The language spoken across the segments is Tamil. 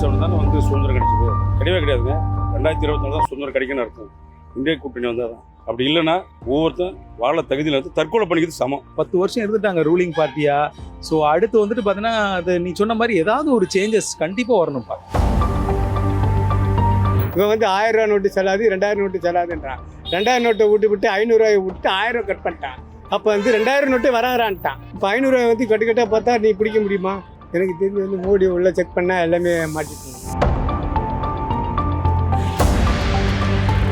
செவன் தானே வந்து சுதந்திரம் கிடைச்சது. கிடையவே கிடையாதுங்க. ரெண்டாயிரத்தி இருபத்தி நாலு தான் சுதந்திரம் கிடைக்குன்னு அர்த்தம். இந்திய கூட்டணி வந்தால் தான். அப்படி இல்லைன்னா ஒவ்வொருத்தன் வாழ தகுதியில் வந்து தற்கொலை பண்ணிக்கிறது சமம். பத்து வருஷம் இருந்துட்டாங்க ரூலிங் பார்ட்டியா ஸோ அடுத்து வந்துட்டு பார்த்தீங்கன்னா அது நீ சொன்ன மாதிரி ஏதாவது ஒரு சேஞ்சஸ் கண்டிப்பாக வரணும்ப்பா. இவன் வந்து ஆயிரம் ரூபா நோட்டு செல்லாது ரெண்டாயிரம் நோட்டு செல்லாதுன்றான். ரெண்டாயிரம் நோட்டை விட்டு விட்டு ஐநூறுரூவாயை விட்டு ஆயிரம் கட் பண்ணிட்டான். அப்போ வந்து ரெண்டாயிரம் நோட்டு வராறான்ட்டான் இப்போ ஐநூறுரூவா வந்து கட்டு கட்டாக பார்த்தா நீ பிடிக்க முடியுமா? எனக்கு தெரிஞ்சு வந்து மோடி உள்ள செக் பண்ணால் எல்லாமே மாட்டிட்டு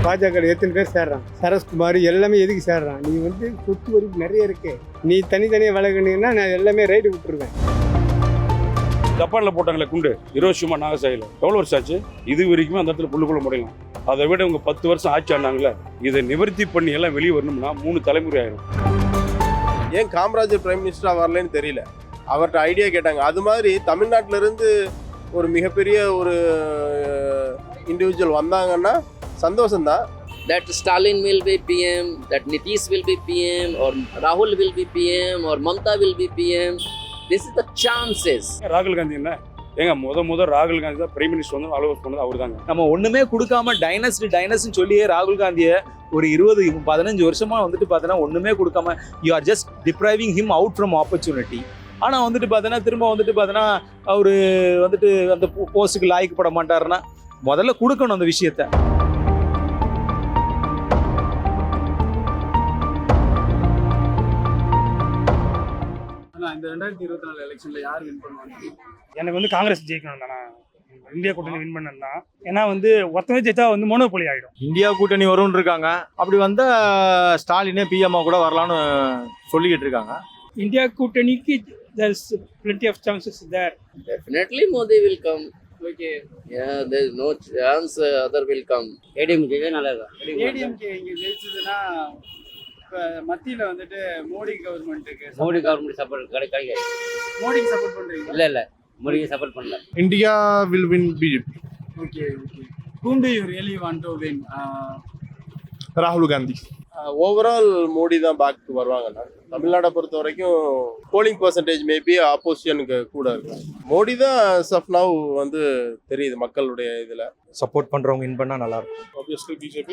பாஜக எத்தனை பேர் சேர்றான் சரஸ்குமார் எல்லாமே எதுக்கு சேர்றான்? நீ வந்து சொத்து வரைக்கும் நிறைய இருக்கு. நீ தனித்தனியாக விலகுனீங்கன்னா நான் எல்லாமே ரைடு விட்டுருவேன். ஜப்பானில் போட்டாங்களே குண்டு. ஹிரோஷிமா நாகசாயில் எவ்வளோ வருஷம் ஆச்சு? இது வரைக்குமே அந்த இடத்துல புல்லுக்குள்ள முடியலாம் அதை விட இவங்க பத்து வருஷம் ஆட்சி ஆனாங்களே இதை நிவர்த்தி பண்ணி எல்லாம் வெளியே வரணும்னா மூணு தலைமுறை ஆயிரும். ஏன் காமராஜர் பிரைம் மினிஸ்டராக வரலன்னு தெரியல. அவர்கிட்ட ஐடியா கேட்டாங்க. அது மாதிரி தமிழ்நாட்டுல இருந்து ஒரு மிகப்பெரிய ஒரு இண்டிவிஜுவல் வந்தாங்கன்னா சந்தோஷம்தான். That Stalin will be PM, that Nitish will be PM, or Rahul will be PM, or Mamta will be PM. This is the chances. ராகுல் காந்தி என்ன? ஏங்க முத முத ராகுல் காந்தி தான் பிரைம் மினிஸ்டர் வந்து அலோவ் பண்ணது அவர் தாங்க. நம்ம ஒண்ணுமே கொடுக்காம டைனஸ்டி டைனஸ்ட்னு சொல்லியே ராகுல் காந்தியை ஒரு இருபது பதினஞ்சு வருஷமா வந்துட்டு பார்த்தீங்கன்னா ஒண்ணுமே கொடுக்காம you are just depriving him out from opportunity ஆனா வந்துட்டு பார்த்தீங்கன்னா திரும்ப வந்துட்டு பார்த்தீங்கன்னா அவரு வந்துட்டு அந்த போஸ்ட்டுக்கு லாய்க்கப்பட மாட்டாருன்னா முதல்ல கொடுக்கணும் அந்த விஷயத்த. இந்த ரெண்டாயிரத்தி இருபத்தி நாலு எலெக்ஷன்ல யார் வின் பண்ணுவாங்க? எனக்கு வந்து காங்கிரஸ் ஜெயிக்கணும் தானே. இந்தியா கூட்டணி வின் பண்ணணும் தான் ஏன்னா வந்து ஒருத்தவே ஜெயிச்சா வந்து மோனோபொலி ஆகிடும் இந்தியா கூட்டணி வரும்னு இருக்காங்க. அப்படி வந்தா ஸ்டாலினே பிஎம்ஆ கூட வரலான்னு சொல்லிக்கிட்டு இருக்காங்க. இந்தியா கூட்டணிக்கு there's plenty of chances there. Definitely. Modi will come. Okay Yeah, there is no chance uh, other will come. ADMK நல்லது ஏடிஎம்கே இங்க ஜெயிச்சதுன்னா இப்ப மத்தியில வந்துட்டு மோடி கவர்மெண்ட்டுக்கு மோடி கவர்மெண்ட் சப்போர்ட் கிடை கிடைக்காது. மோடிக்கு சப்போர்ட் பண்றீங்க இல்ல இல்ல. மோடிக்கு சப்போர்ட் பண்ணல. India will win BJP. Okay okay whom do you really want to win? Uh, Rahul Gandhi. Overall Modi தான் பேக் வருவாங்கண்ணா. தமிழ்நாடை பொறுத்த வரைக்கும் போலிங் பர்சன்டேஜ் மேபி ஆப்போசிஷனுக்கு கூட இருக்கும் மோடி தான் சஃப் நவ் வந்து தெரியுது மக்களுடைய இதில். சப்போர்ட் பண்றவங்க வின் பண்ணா நல்லா இருக்கும். Obviously BJP.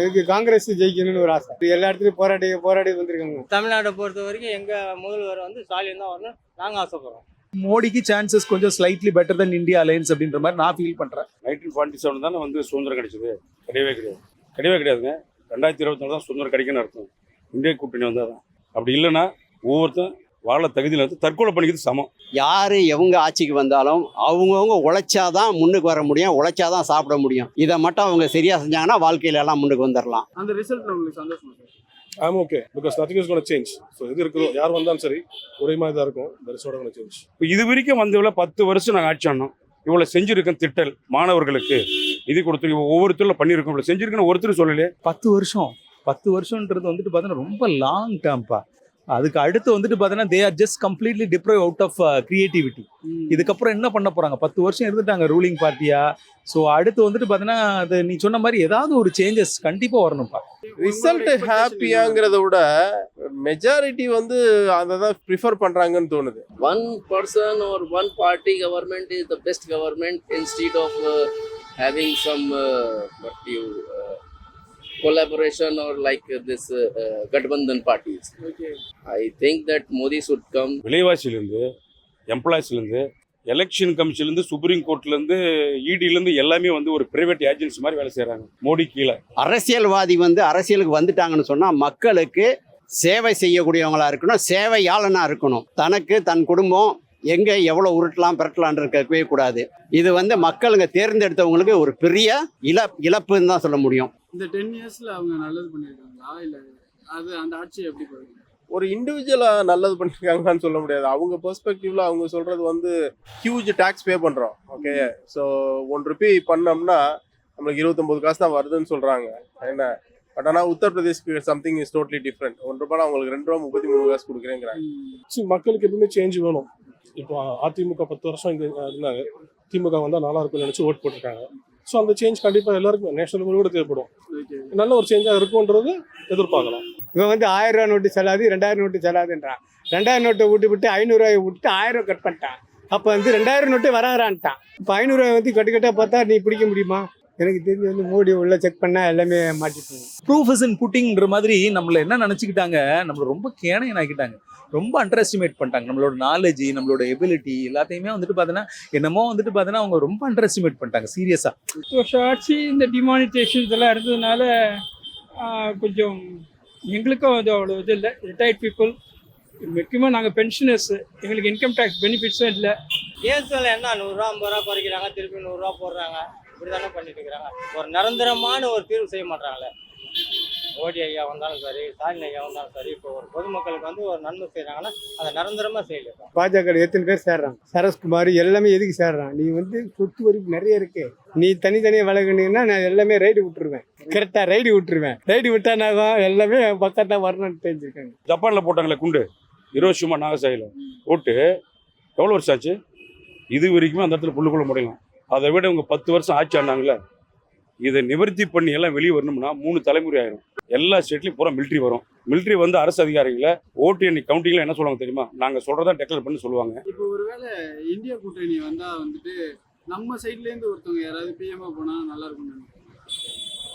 எனக்கு காங்கிரஸ் ஜெயிக்கணும்னு ஒரு ஆசை. எல்லா இடத்துலையும் போராடி போராடி வந்திருக்காங்க. தமிழ்நாட்டை பொறுத்த வரைக்கும் எங்க முதல்வர் வந்து ஸ்டாலின் தான் வரணும் நாங்க ஆசைப்படுறோம். மோடிக்கு சான்சஸ் கொஞ்சம் slightly better than India alliance அப்படின்ற மாதிரி நான் ஃபீல் பண்றேன். நைன்டீன் ஃபார்ட்டி செவன் தானே வந்து சுதந்திரம் கிடைச்சது. கிடையவே கிடையாது. கிடையவே கிடையாதுங்க. ரெண்டாயிரத்தி இருபத்தி நாலு தான் சுதந்திரம் கிடைக்குன்னு அர்த்தம். இந்திய கூட்டணி வந்தால் தான் அப்படி இல்லைன்னா ஒவ்வொருத்தன் வாழ தகுதியில் வந்து தற்கொலை பண்ணிக்கிறது சமம். யாரு எவங்க ஆட்சிக்கு வந்தாலும் அவங்கவுங்க உழைச்சாதான் முன்னுக்கு வர முடியும் உழைச்சாதான் சாப்பிட முடியும். இதை மட்டும் அவங்க சரியா செஞ்சாங்கன்னா வாழ்க்கையில எல்லாம் முன்னுக்கு வந்துடலாம் அந்த ரிசல்ட்ல உங்களுக்கு சந்தோஷமா okay because nothing is going to change. So எது இருக்குதோ யார் வந்தாலும் சரி ஒரே மாதிரி தான் இருக்கும். Going to change. இப்போ இது வரைக்கும் வந்தவள பத்து வருஷம் நாங்கள் ஆட்சி ஆனோம். இவ்வளோ செஞ்சுருக்கோம் திட்டல் மாணவர்களுக்கு. இது கொடுத்து ஒவ்வொருத்தரில் பண்ணியிருக்கோம். இவ்வளோ செஞ்சுருக்கேன்னு ஒருத்தர் சொல்லலையே. பத்து வருஷம். பத்து வருஷம்ன்றது வந்துட்டு பார்த்தீங்கன்னா ரொம்ப லாங் டேர்ம்ப்பா அதுக்கு அடுத்து வந்துட்டு பார்த்தீங்கன்னா they are just completely deprive out of creativity இதுக்கப்புறம் என்ன பண்ண போறாங்க? பத்து வருஷம் இருந்துட்டாங்க ரூலிங் பார்ட்டியா ஸோ அடுத்து வந்துட்டு பார்த்தீங்கன்னா அது நீ சொன்ன மாதிரி ஏதாவது ஒரு சேஞ்சஸ் கண்டிப்பா வரணும்ப்பா ரிசல்ட் ஹாப்பியாங்கிறத விட மெஜாரிட்டி வந்து அதை தான் ப்ரிஃபர் பண்ணுறாங்கன்னு தோணுது. One person or one party government is the best government instead of uh, having some uh, what you uh, collaboration or like uh, this uh, uh, Gadbandhan parties. Okay I think that Modi should come. விலைவாசிலேருந்து எம்ப்ளாயிஸ்லேருந்து எலெக்ஷன் கமிஷன்லேருந்து சுப்ரீம் கோர்ட்லேருந்து இடிலேருந்து எல்லாமே வந்து ஒரு பிரைவேட் ஏஜென்சி மாதிரி வேலை செய்கிறாங்க மோடி கீழே. அரசியல்வாதி வந்து அரசியலுக்கு வந்துட்டாங்கன்னு சொன்னா மக்களுக்கு சேவை செய்யக்கூடியவங்களா இருக்கணும் சேவையாளனா இருக்கணும். தனக்கு தன் குடும்பம் எங்க எவ்வளவு உருட்டலாம் பிரட்டலான் இருக்கவே கூடாது. இது வந்து மக்களுங்க தேர்ந்தெடுத்தவங்களுக்கு ஒரு பெரிய இழ இழப்புன்னு தான் சொல்ல முடியும். இந்த டென் இயர்ஸ்ல அவங்க நல்லது பண்ணிருக்காங்களா இல்ல அது அந்த ஆட்சி எப்படி போகுது ஒரு இண்டிவிஜுவலாக நல்லது பண்ணியிருக்காங்கன்னு சொல்ல முடியாது. அவங்க பெர்ஸ்பெக்டிவ்ல அவங்க சொல்றது வந்து ஹியூஜ் டேக்ஸ் பே பண்ணுறோம் ஓகே ஸோ ஒன் ருபி பண்ணோம்னா நம்மளுக்கு இருபத்தொம்பது காசு தான் வருதுன்னு சொல்கிறாங்க என்ன? பட் ஆனால் உத்தரப்பிரதேஷ்க்கு something is totally different one ரூபாய் அவங்களுக்கு ரெண்டு ரூபா முப்பத்தி மூணு காசு கொடுக்குறேங்கிறாங்க. See, மக்களுக்கு எப்பவுமே சேஞ்ச் வேணும். இப்போ அதிமுக பத்து வருஷம் இங்கே இருந்தாங்க. திமுக வந்தால் நல்லா இருக்கும்னு நினச்சி ஓட் போட்டிருக்காங்க. ஸோ அந்த சேஞ்ச் கண்டிப்பாக எல்லாருக்கும் நேஷனல் கூட தேவைப்படும். நல்ல ஒரு சேஞ்சாக இருக்கும்ன்றது எதிர்பார்க்கலாம். இவன் வந்து ஆயிரம் ரூபா நோட்டு செல்லாது ரெண்டாயிரம் நோட்டு செல்லாதுன்றான். ரெண்டாயிரம் நோட்டை விட்டு விட்டு ஐநூறுரூவாயை விட்டு ஆயிரம் கட் பண்ணிட்டான். அப்போ வந்து ரெண்டாயிரம் நோட்டு வராதான்ட்டான் இப்போ ஐநூறுரூவா வந்து கட்டு கட்டாக பார்த்தா நீ பிடிக்க முடியுமா? எனக்கு தெரிஞ்சு வந்து மோடி உள்ள செக் பண்ணால் எல்லாமே மாட்டிப்போம் ப்ரூஃப் இஸ் இன் புட்டிங்ன்ற மாதிரி நம்மள என்ன நினச்சிக்கிட்டாங்க? நம்மள ரொம்ப கேனையன் ஆக்கிட்டாங்க ரொம்ப அண்டர் எஸ்டிமேட் பண்ணிட்டாங்க. நம்மளோட நாலேஜ் நம்மளோட எபிலிட்டி எல்லாத்தையுமே வந்துட்டு பார்த்தீங்கன்னா என்னமோ வந்துட்டு பார்த்தீங்கன்னா அவங்க ரொம்ப அண்டர் எஸ்டிமேட் பண்ணிட்டாங்க சீரியஸாக வருஷம் ஆட்சி இந்த டிமானிட்டேஷன்ஸ் எல்லாம் இருந்ததுனால கொஞ்சம் எங்களுக்கும் அது அவ்வளோ இது இல்லை. ரிட்டையர்ட் பீப்புள் முக்கியமாக நாங்கள் பென்ஷனர்ஸ் எங்களுக்கு இன்கம் டேக்ஸ் பெனிஃபிட்ஸும் இல்லை. கேஸ்ல என்ன நூறுரூவா ஐம்பது ரூபா குறைக்கிறாங்க திருப்பி நூறுரூவா போடுறாங்க? இப்படி தானே பண்ணிட்டு இருக்கிறாங்க ஒரு நிரந்தரமான ஒரு தீர்வு செய்ய மாட்டாங்களே மோடி ஐயா வந்தாலும் சரி ஸ்டாலின் ஐயா வந்தாலும் சரி இப்போ ஒரு பொதுமக்களுக்கு வந்து ஒரு நன்மை செய்கிறாங்கன்னா அதை நிரந்தரமாக செய்யலாம் பாஜக எத்தனை பேர் சேர்றான் சரஸ்குமார் எல்லாமே எதுக்கு சேர்றான்? நீ வந்து சொத்து வரைக்கும் நிறைய இருக்கு. நீ தனித்தனியாக விலகுனீங்கன்னா நான் எல்லாமே ரைடு விட்டுருவேன். கரெக்டாக ரைடு விட்டுருவேன். ரைடு விட்டா நான் எல்லாமே பக்கத்தான் வரணும்னு தெரிஞ்சிருக்காங்க ஜப்பானில் போட்டாங்களே குண்டு. ஹிரோஷிமா நாகசாயில் போட்டு எவ்வளோ வருஷம் ஆச்சு? இது வரைக்குமே அந்த இடத்துல புல்லுக்குள்ள முடியலாம் அதை விட இவங்க பத்து வருஷம் ஆட்சி ஆனாங்களே இதை நிவர்த்தி பண்ணி எல்லாம் வெளியே வரணும்னா மூணு தலைமுறை ஆயிரும். எல்லா ஸ்டேட்லையும் பூரா மிலிட்ரி வரும். மிலிட்ரி வந்து அரசு அதிகாரிகளை ஓட்டு எண்ணி கவுண்டிங்கில் என்ன சொல்லுவாங்க தெரியுமா? நாங்கள் சொல்கிறதா டெக்ளேர் பண்ணி சொல்லுவாங்க. இப்போ ஒருவேளை இந்தியா கூட்டணி வந்தால் வந்துட்டு நம்ம சைட்லேருந்து ஒருத்தவங்க யாராவது பிஎம்ஓ போனால் நல்லா இருக்கும்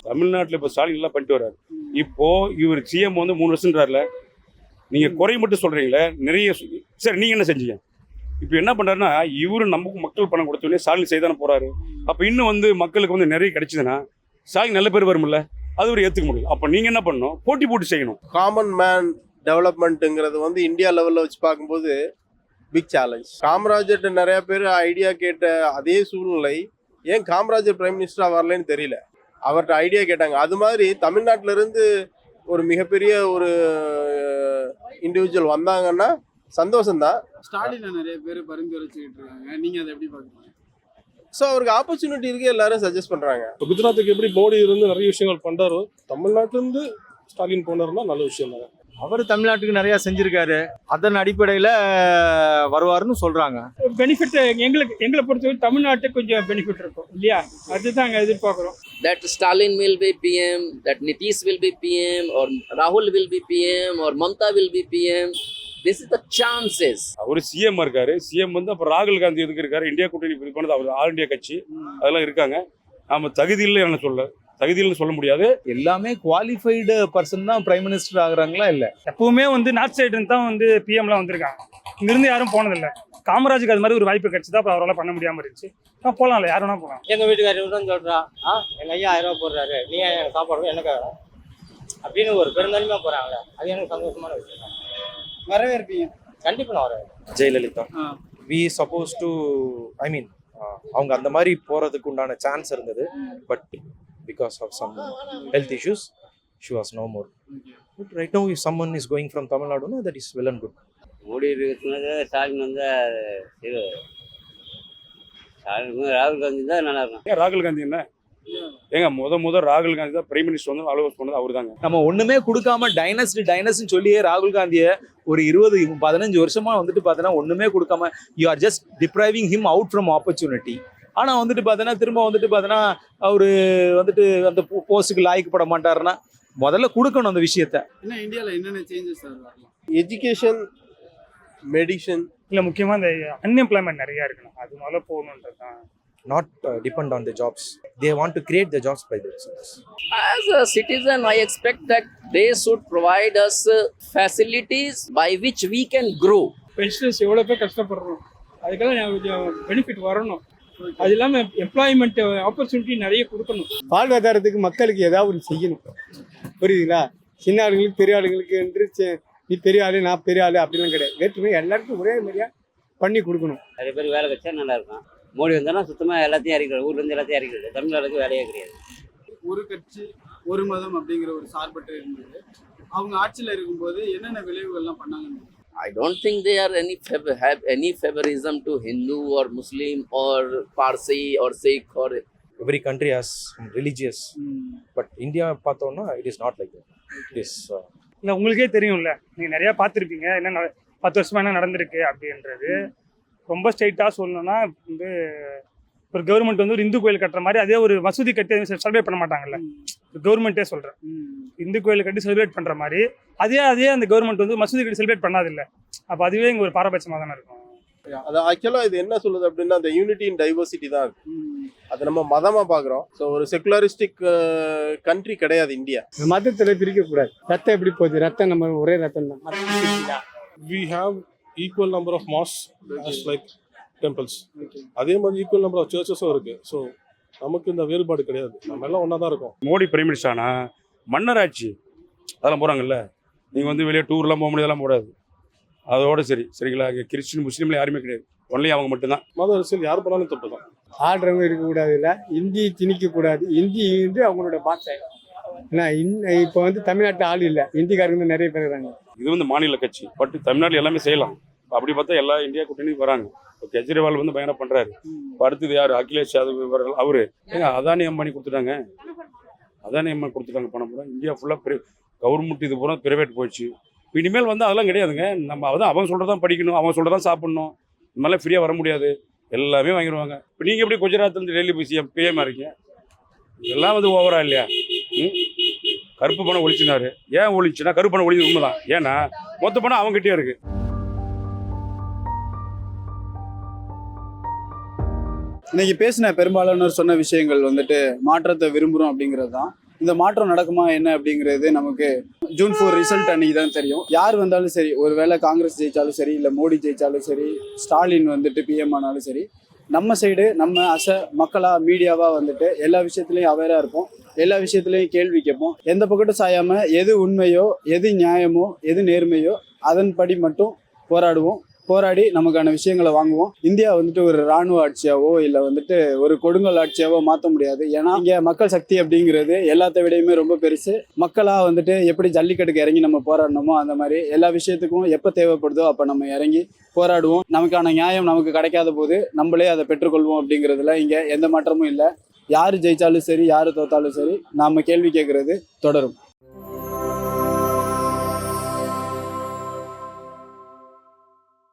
தமிழ்நாட்டில் இப்போ ஸ்டாலின் எல்லாம் பண்ணிட்டு வர்றாரு. இப்போ இவர் சிஎம் வந்து மூணு வருஷம்ன்றாருல நீங்கள் குறை மட்டும் சொல்கிறீங்களே நிறைய சரி நீங்கள் என்ன செஞ்சீங்க? இப்போ என்ன பண்ணுறாருன்னா இவரு நமக்கு மக்கள் பணம் கொடுத்தோடனே ஸ்டாலின் செய்தானே போகிறாரு அப்போ இன்னும் வந்து மக்களுக்கு வந்து நிறைய கிடைச்சதுன்னா ஸ்டாலின் நல்ல பேர் வரும்ல அது ஒரு ஏற்றுக்க முடியும். அப்போ நீங்கள் என்ன பண்ணணும்? போட்டி போட்டு செய்யணும். காமன் மேன் டெவலப்மெண்ட்டுங்கிறது வந்து இந்தியா லெவலில் வச்சு பார்க்கும்போது பிக் சேலஞ்ச் காமராஜர்கிட்ட நிறைய பேர் ஐடியா கேட்ட அதே சூழ்நிலை ஏன் காமராஜர் பிரைம் மினிஸ்டராக வரலன்னு தெரியல. அவர்கிட்ட ஐடியா கேட்டாங்க. அது மாதிரி தமிழ்நாட்டிலேருந்து ஒரு மிகப்பெரிய ஒரு இண்டிவிஜுவல் வந்தாங்கன்னா சந்தோஷம்தான். ஸ்டாலினை நிறைய பேர் பரிந்துரைச்சுக்கிட்டு இருக்காங்க. நீங்கள் அதை எப்படி பார்க்குறீங்க? ஸோ அவருக்கு ஆப்பர்ச்சுனிட்டி இருக்கு எல்லாரும் சஜஸ்ட் பண்ணுறாங்க இப்போ குஜராத்துக்கு எப்படி மோடி இருந்து நிறைய விஷயங்கள் பண்றாரோ தமிழ்நாட்டிலேருந்து ஸ்டாலின் போனாருன்னா நல்ல விஷயம் தான். அவர் தமிழ்நாட்டுக்கு நிறைய செஞ்சிருக்காரு. அதன் அடிப்படையில் வருவாருன்னு சொல்றாங்க. பெனிஃபிட் எங்களுக்கு எங்களை பொறுத்தவரை தமிழ்நாட்டுக்கு கொஞ்சம் பெனிஃபிட் இருக்கும் இல்லையா? அதுதான் நாங்கள் எதிர்பார்க்குறோம். That Stalin will be PM, that Nitish will be PM, or Rahul will be PM, or Mamta will be PM. This is the chances. அவர் சிஎம் இருக்காரு. சிஎம் வந்து அப்புறம் ராகுல் காந்தி எதுக்கு இருக்காரு? இந்தியா கூட்டணி பண்ணது அவர் ஆல் இந்தியா கட்சி. அதெல்லாம் இருக்காங்க. நாம தகுதி இல்லை என்ன சொல்ல தகுதி இல்லைன்னு சொல்ல முடியாது. எல்லாமே குவாலிஃபைடு பர்சன் தான் பிரைம் மினிஸ்டர் ஆகுறாங்களா இல்லை? எப்பவுமே வந்து நார்த் சைடு தான் வந்து பிஎம்லாம் வந்திருக்காங்க. இங்கிருந்து யாரும் போனதில்லை காமராஜுக்கு அது மாதிரி ஒரு வாய்ப்பு கிடைச்சதா அப்புறம் அவரால் பண்ண முடியாம இருந்துச்சு. ஆ, போலாம்ல யார் வேணா போகலாம் எங்க வீட்டுக்காரர் தான் சொல்றா ஆ எங்க ஐயா ஆயிரம் ரூபாய் போடுறாரு. நீ ஏன் எனக்கு சாப்பாடு எனக்கு அப்படின்னு ஒரு பெருந்தன்மையா போறாங்களே அது எனக்கு சந்தோஷமான விஷயம். வரவேற்பீங்க. கண்டிப்பா நான் வரேன் Jayalalithaa. We suppose to I mean அவங்க அந்த மாதிரி போறதுக்கு உண்டான சான்ஸ் இருந்தது but because of some health issues she was no more but right no if someone is going from தமிழ்நாடுனா that is well and good Modi இருக்கிறதுனால ஸ்டாலின் வந்து இது ஸ்டாலின் வந்து ராகுல் காந்தி தான் நல்லா இருக்கும். ராகுல் காந்தி என்ன? ஏங்க முத முத ராகுல் காந்தி தான் பிரைம் மினிஸ்டர் வந்து அலுவலகம் பண்ணது அவர் தாங்க நம்ம ஒண்ணுமே கொடுக்காம டைனஸ்டி டைனஸ்ட்னு சொல்லியே ராகுல் காந்தியை ஒரு இருபது பதினஞ்சு வருஷமா வந்துட்டு பார்த்தீங்கன்னா ஒண்ணுமே கொடுக்காம you are just depriving him out from opportunity ஆனா வந்துட்டு பார்த்தீங்கன்னா திரும்ப வந்துட்டு பார்த்தீங்கன்னா அவரு வந்துட்டு அந்த போஸ்ட்டுக்கு லாய்க்கப்பட மாட்டாருன்னா முதல்ல கொடுக்கணும் அந்த விஷயத்த. இன்னும் இந்தியாவில் என்னென்ன சேஞ்சஸ் எஜுகேஷன் மெடிசன் இல்லை முக்கியமாக இந்த அன்எம்ப்ளாய்மெண்ட் நிறையா இருக்கணும். அது முதல்ல போகணுன்றது தான் not depend on the jobs they want to create the jobs by their As a citizen, I expect that they should provide us uh, facilities by which we can grow. Pensioners எவ்வளோ பேர் கஷ்டப்படுறோம். அதுக்கெல்லாம் கொஞ்சம் பெனிஃபிட் வரணும். அது இல்லாமல் எம்ப்ளாய்மெண்ட் ஆப்பர்ச்சுனிட்டி நிறைய கொடுக்கணும். வாழ்வாதாரத்துக்கு மக்களுக்கு ஏதாவது ஒன்று செய்யணும். புரியுதுங்களா? சின்ன ஆளுங்களுக்கு பெரிய ஆளுங்களுக்கு என்று நீ பெரிய ஆளு நான் பெரிய ஆளு அப்படிலாம் கிடையாது. வேற்றுமை எல்லாருக்கும் ஒரே மாதிரியா பண்ணி கொடுக்கணும். நிறைய பேர் வேலை வச்சா நல்லா இருக்கும். மோடி வந்தாலும் சுத்தமாக எல்லாத்தையும் இறக்கிறார் ஊர்லேருந்து எல்லாத்தையும் இறக்கிறார் தமிழ்நாடுக்கு வேலையே கிடையாது. ஒரு கட்சி ஒரு மதம் அப்படிங்கிற ஒரு சார்பற்ற இருந்தது. அவங்க ஆட்சியில் இருக்கும்போது என்னென்ன விளைவுகள்லாம் பண்ணாங்க I don't think they are any fav- have any favorism to Hindu or Muslim or Parsi or Sikh or every country has religious but India பார்த்தோம்னா it is not like it is இல்லை உங்களுக்கே தெரியும்ல. நீங்கள் நிறையா பார்த்துருப்பீங்க. என்ன நட- பத்து வருஷமா என்ன நடந்திருக்கு அப்படின்றது. ரொம்ப ஸ்ட்ரைட்டாக சொல்லணும்னா வந்து ஒரு கவர்மெண்ட் வந்து ஒரு இந்து கோயில் கட்டுற மாதிரி அதே ஒரு மசூதி கட்டி செலிப்ரேட் பண்ண மாட்டாங்கல்ல. கவர்மெண்ட்டே சொல்கிறேன் இந்து கோயில் கட்டி செலிப்ரேட் பண்ணுற மாதிரி அதே அதே அந்த கவர்மெண்ட் வந்து மசூதி கட்டி செலிப்ரேட் பண்ணாதில்ல. அப்போ அதுவே இங்கே ஒரு பாரபட்சமாக தானே இருக்கும். அது ஆக்சுவலா இது என்ன சொல்லுது அப்படின்னா அந்த யூனிட்டி இன் டைவர்சிட்டி தான் இருக்கு அது நம்ம மதமா பாக்குறோம் ஸோ ஒரு செகுலரிஸ்டிக் கண்ட்ரி கிடையாது இந்தியா. மதத்தில் பிரிக்கக்கூடாது. ரத்தம் எப்படி போகுது? ரத்தம் நம்ம ஒரே ரத்தம் தான்? We have equal number of mass like temples அதே மாதிரி ஈக்குவல் நம்பர் ஆஃப் சர்ச்சஸும் இருக்கு. ஸோ நமக்கு இந்த வேறுபாடு கிடையாது. நம்ம எல்லாம் ஒன்றா தான் இருக்கோம். மோடி பிரைம் மினிஸ்டர் ஆனா மன்னராட்சி அதெல்லாம் போகிறாங்கல்ல நீங்கள் வந்து வெளியே டூர்லாம் போக முடியாதெல்லாம் போடாது. அதோட சரி. சரிங்களா? இங்கே கிறிஸ்டின் முஸ்லீம்ல யாருமே கிடையாது. ஒன்லி அவங்க மட்டும்தான். மத அரசியல் யார் பண்ணாலும் தப்பு தான். ஆடுறவங்க இருக்கக்கூடாது இல்லை. இந்தி திணிக்கக்கூடாது. இந்தி வந்து அவங்களோட பாஷை ஏன்னா இப்போ வந்து தமிழ்நாட்டில் ஆள் இல்லை. இந்திக்காரங்க வந்து நிறைய பேர் இருக்காங்க. இது வந்து மாநில கட்சி. பட் தமிழ்நாட்டில் எல்லாமே செய்யலாம். அப்படி பார்த்தா எல்லா இந்தியா கூட்டணியும் வராங்க. இப்போ கெஜ்ரிவால் வந்து பயங்கரம் பண்றாரு. அடுத்தது யார்? அகிலேஷ் யாதவ் இவர்கள் அவரு. ஏங்க அதானி அம்பானி கொடுத்துட்டாங்க. அதானி அம்பானி கொடுத்துட்டாங்க பணம் பூரா இந்தியா ஃபுல்லாக கவர்மெண்ட் இது பூரா பிரைவேட் போயிடுச்சு. இனிமேல் வந்து அதெல்லாம் கிடையாதுங்க. நம்ம அதான் சொல்கிறது தான் படிக்கணும் அவங்க சொல்றதான் சாப்பிடணும். இந்த மாதிரிலாம் ஃப்ரீயாக வர முடியாது. எல்லாமே வாங்கிடுவாங்க. இப்போ நீங்கள் எப்படி குஜராத்லேருந்து டெல்லி போய் சிஎம் பிஎம்மாக இருக்கீங்க? இதெல்லாம் வந்து ஓவரா இல்லையா? ம்? கருப்பு பணம் ஒழிச்சினாரு. ஏன் ஒழிச்சுன்னா கருப்பு பணம் ஒழிஞ்சது உண்மைதான். ஏன்னா மொத்த பணம் அவங்ககிட்டே இருக்குது இன்னைக்கு பேசின பெரும்பாலானோர் சொன்ன விஷயங்கள் வந்துட்டு மாற்றத்தை விரும்புகிறோம் அப்படிங்கிறது தான். இந்த மாற்றம் நடக்குமா என்ன அப்படிங்கிறது நமக்கு ஜூன் ஃபோர் ரிசல்ட் அன்னைக்கு தான் தெரியும். யார் வந்தாலும் சரி ஒருவேளை காங்கிரஸ் ஜெயிச்சாலும் சரி இல்லை மோடி ஜெயிச்சாலும் சரி ஸ்டாலின் வந்துட்டு பிஎம் ஆனாலும் சரி நம்ம சைடு நம்ம அச மக்களாக மீடியாவாக வந்துட்டு எல்லா விஷயத்துலையும் அவேராக இருப்போம். எல்லா விஷயத்துலையும் கேள்வி கேட்போம். எந்த பக்கட்டும் சாயாமல் எது உண்மையோ எது நியாயமோ எது நேர்மையோ அதன்படி மட்டும் போராடுவோம். போராடி நமக்கான விஷயங்களை வாங்குவோம். இந்தியா வந்துட்டு ஒரு ராணுவ ஆட்சியாவோ இல்லை வந்துட்டு ஒரு கொடுங்கல் ஆட்சியாவோ மாற்ற முடியாது. ஏன்னா இங்கே மக்கள் சக்தி அப்படிங்கிறது எல்லாத்த விடையுமே ரொம்ப பெருசு. மக்களாக வந்துட்டு எப்படி ஜல்லிக்கட்டுக்கு இறங்கி நம்ம போராடணுமோ அந்த மாதிரி எல்லா விஷயத்துக்கும் எப்போ தேவைப்படுதோ அப்போ நம்ம இறங்கி போராடுவோம். நமக்கான நியாயம் நமக்கு கிடைக்காத போது நம்மளே அதை பெற்றுக்கொள்வோம் அப்படிங்கிறதுல இங்கே எந்த மாற்றமும் இல்லை. யார் ஜெயிச்சாலும் சரி யார் தோத்தாலும் சரி நாம கேள்வி கேட்கறது தொடரும்.